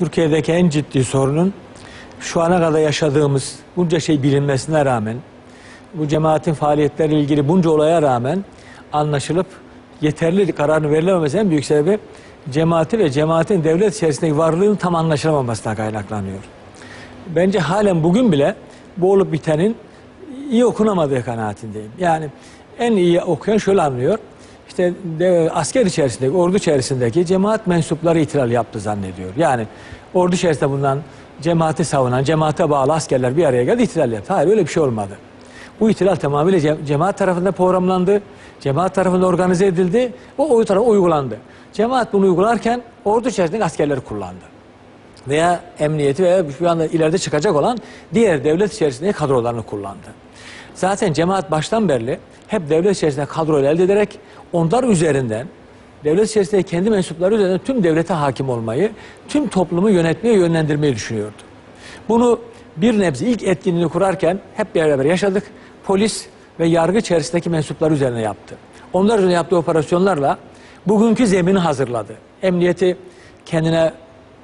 Türkiye'deki en ciddi sorunun şu ana kadar yaşadığımız bunca şey bilinmesine rağmen bu cemaatin faaliyetleriyle ilgili bunca olaya rağmen anlaşılıp yeterli kararın verilememesinin en büyük sebebi cemaati ve cemaatin devlet içerisindeki varlığının tam anlaşılamamasına kaynaklanıyor. Bence halen bugün bile bu olup bitenin iyi okunamadığı kanaatindeyim. Yani en iyi okuyan şöyle anlıyor. İşte de, asker içerisindeki, ordu içerisindeki cemaat mensupları itilal yaptı zannediyor. Yani ordu içerisinde bulunan cemaati savunan, cemaate bağlı askerler bir araya geldi itilal yaptı. Hayır öyle bir şey olmadı. Bu itilal tamamıyla ce- cemaat tarafından programlandı. Cemaat tarafından organize edildi. O o tarafa uygulandı. Cemaat bunu uygularken ordu içerisindeki askerleri kullandı veya emniyeti veya şu anda ileride çıkacak olan diğer devlet içerisindeki kadrolarını kullandı. Zaten cemaat baştan beri hep devlet içerisinde kadro elde ederek onlar üzerinden devlet içerisinde kendi mensupları üzerinden tüm devlete hakim olmayı, tüm toplumu yönetmeye, yönlendirmeyi düşünüyordu. Bunu bir nebze ilk etkinliğini kurarken hep beraber yaşadık. Polis ve yargı içerisindeki mensupları üzerine yaptı. Onlar üzerine yaptığı operasyonlarla bugünkü zemini hazırladı. Emniyeti kendine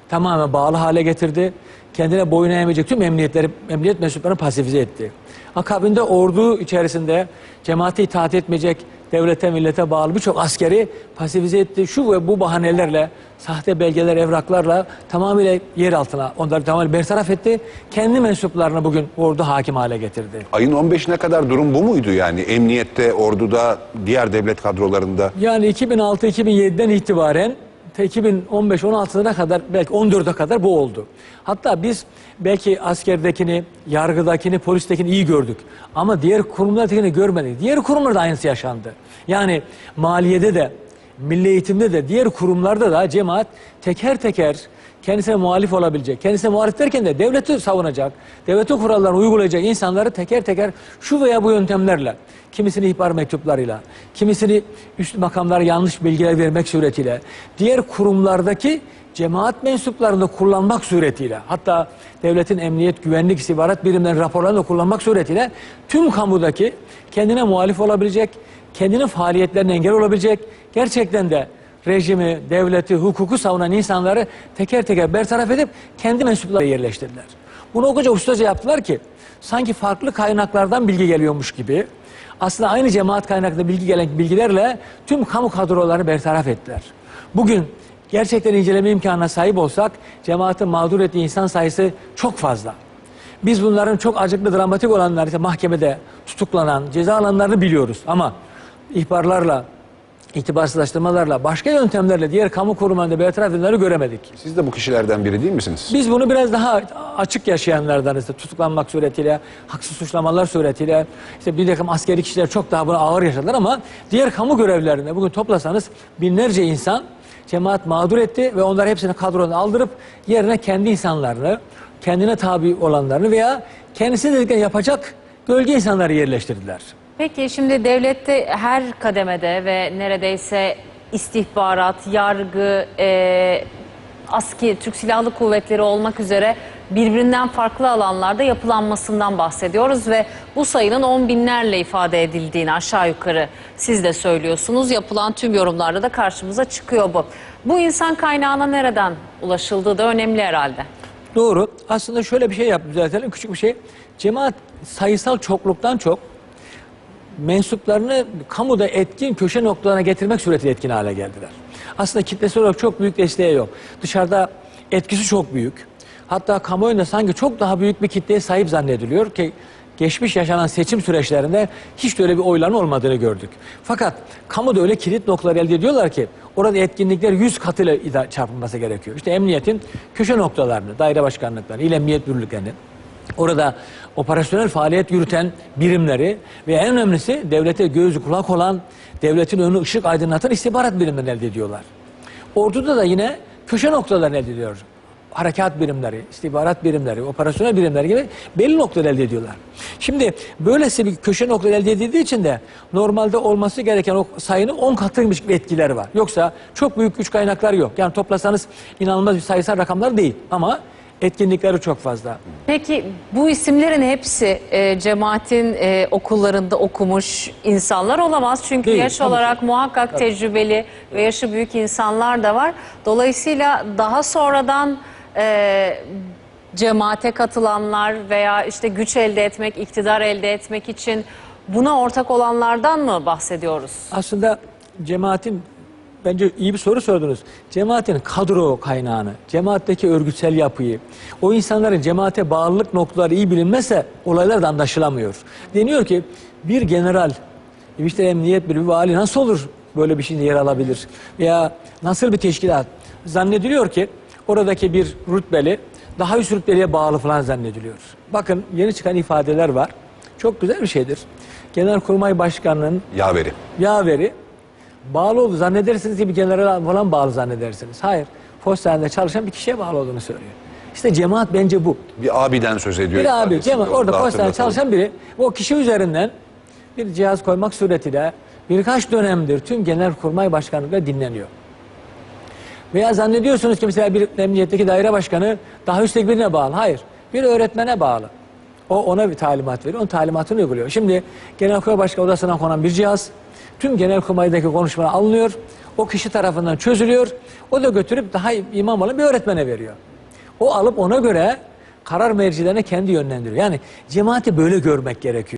tamamen bağlı hale getirdi. Kendine boyun eğmeyecek tüm emniyetleri, emniyet mensuplarını pasifize etti. Akabinde ordu içerisinde cemaate itaat etmeyecek, devlete, millete bağlı birçok askeri pasifize etti. Şu ve bu bahanelerle, sahte belgeler, evraklarla tamamıyla yer altına onları tamamen bertaraf etti. Kendi mensuplarını bugün ordu hakim hale getirdi. Ayın 15'ine kadar durum bu muydu yani? Emniyette, orduda, diğer devlet kadrolarında. Yani 2006-2007'den itibaren te 2015-16'na kadar belki 14'e kadar bu oldu. Hatta biz belki askerdekini, yargıdakini, polistekini iyi gördük. Ama diğer kurumlardakini görmedik. Diğer kurumlarda aynısı yaşandı. Yani maliyede de, milli eğitimde de, diğer kurumlarda da cemaat teker teker kendisine muhalif olabilecek, kendisine muhalif derken de devleti savunacak, devletin kurallarını uygulayacak insanları teker teker şu veya bu yöntemlerle, kimisini ihbar mektuplarıyla, kimisini üst makamlara yanlış bilgiler vermek suretiyle, diğer kurumlardaki cemaat mensuplarını kullanmak suretiyle, hatta devletin emniyet, güvenlik, istihbarat birimlerinin raporlarını kullanmak suretiyle tüm kamudaki kendine muhalif olabilecek, kendinin faaliyetlerine engel olabilecek, gerçekten de rejimi, devleti, hukuku savunan insanları teker teker bertaraf edip kendi mensuplarına yerleştirdiler. Bunu o kadar ustaca yaptılar ki sanki farklı kaynaklardan bilgi geliyormuş gibi aslında aynı cemaat kaynaklı bilgi gelen bilgilerle tüm kamu kadrolarını bertaraf ettiler. Bugün gerçekten inceleme imkanına sahip olsak cemaatin mağdur ettiği insan sayısı çok fazla. Biz bunların çok acıklı, dramatik olanlar işte mahkemede tutuklanan, ceza alanlarını biliyoruz ama ihbarlarla, itibarsızlaştırmalarla, başka yöntemlerle diğer kamu kurumlarında bertaraf edilenleri göremedik. Siz de bu kişilerden biri değil misiniz? Biz bunu biraz daha açık yaşayanlardanız. İşte tutuklanmak suretiyle, haksız suçlamalar suretiyle, işte bir takım askeri kişiler çok daha bunu ağır yaşadılar ama diğer kamu görevlilerinde bugün toplasanız binlerce insan cemaat mağdur etti ve onlar hepsini kadrodan aldırıp yerine kendi insanlarını, kendine tabi olanlarını veya kendisi dediklerini yapacak gölge insanları yerleştirdiler. Peki şimdi devlette her kademede ve neredeyse istihbarat, yargı, e, aski, Türk Silahlı Kuvvetleri olmak üzere birbirinden farklı alanlarda yapılanmasından bahsediyoruz ve bu sayının on binlerle ifade edildiğini aşağı yukarı siz de söylüyorsunuz. Yapılan tüm yorumlarda da karşımıza çıkıyor bu. Bu insan kaynağına nereden ulaşıldığı da önemli herhalde. Doğru. Aslında şöyle bir şey yap düzeltelim. Küçük bir şey. Cemaat sayısal çokluktan çok mensuplarını kamuda etkin köşe noktalarına getirmek suretiyle etkin hale geldiler. Aslında kitlesel olarak çok büyük desteği yok. Dışarıda etkisi çok büyük. Hatta kamuoyunda sanki çok daha büyük bir kitleye sahip zannediliyor ki geçmiş yaşanan seçim süreçlerinde hiç de öyle bir oyların olmadığını gördük. Fakat kamuda öyle kilit noktalar elde ediyorlar ki orada etkinlikler 100 katıyla çarpılması gerekiyor. İşte emniyetin köşe noktalarını, daire başkanlıklarını, il emniyet müdürlüklerini, Orada operasyonel faaliyet yürüten birimleri ve en önemlisi devlete göz kulak olan, devletin önü ışık aydınlatan istihbarat birimlerini elde ediyorlar. Orduda da yine köşe noktalarını elde ediyor. Harekat birimleri, istihbarat birimleri, operasyonel birimler gibi belli noktalar elde ediyorlar. Şimdi böylesi bir köşe noktaları elde edildiği için de normalde olması gereken o sayının 10 katıymış bir etkileri var. Yoksa çok büyük güç kaynakları yok. Yani toplasanız inanılmaz bir sayısal rakamlar değil ama etkinlikleri çok fazla. Peki bu isimlerin hepsi e, cemaatin e, okullarında okumuş insanlar olamaz. Çünkü Değil, yaş tabii olarak ki. muhakkak tecrübeli ve yaşı büyük insanlar da var. Dolayısıyla daha sonradan e, cemaate katılanlar veya işte güç elde etmek, iktidar elde etmek için buna ortak olanlardan mı bahsediyoruz? Aslında cemaatin bence iyi bir soru sordunuz. Cemaatin kadro kaynağını, cemaatteki örgütsel yapıyı, o insanların cemaate bağlılık noktaları iyi bilinmezse olaylar da anlaşılamıyor. Deniyor ki bir general, işte emniyet bir vali nasıl olur böyle bir şeyin yer alabilir? Veya nasıl bir teşkilat? Zannediliyor ki oradaki bir rütbeli daha üst rütbeliye bağlı falan zannediliyor. Bakın yeni çıkan ifadeler var. Çok güzel bir şeydir. Genelkurmay Başkanı'nın Yaveri. yaveri bağlı olduğu zannedersiniz ki bir general falan bağlı zannedersiniz. Hayır. Postanede çalışan bir kişiye bağlı olduğunu söylüyor. İşte cemaat bence bu. Bir abiden söz ediyor. Bir abi cemaat orada da postanede çalışan biri o kişi üzerinden bir cihaz koymak suretiyle birkaç dönemdir tüm genelkurmay başkanlıkla dinleniyor. Veya zannediyorsunuz ki mesela bir emniyetteki daire başkanı daha üstteki birine bağlı. Hayır. Bir öğretmene bağlı. O ona bir talimat veriyor. Onun talimatını uyguluyor. Şimdi Genelkurmay Başkanı odasına konan bir cihaz tüm Genelkurmay'daki konuşmalar alınıyor. O kişi tarafından çözülüyor. O da götürüp daha imam olan bir öğretmene veriyor. O alıp ona göre karar mercilerine kendi yönlendiriyor. Yani cemaati böyle görmek gerekiyor.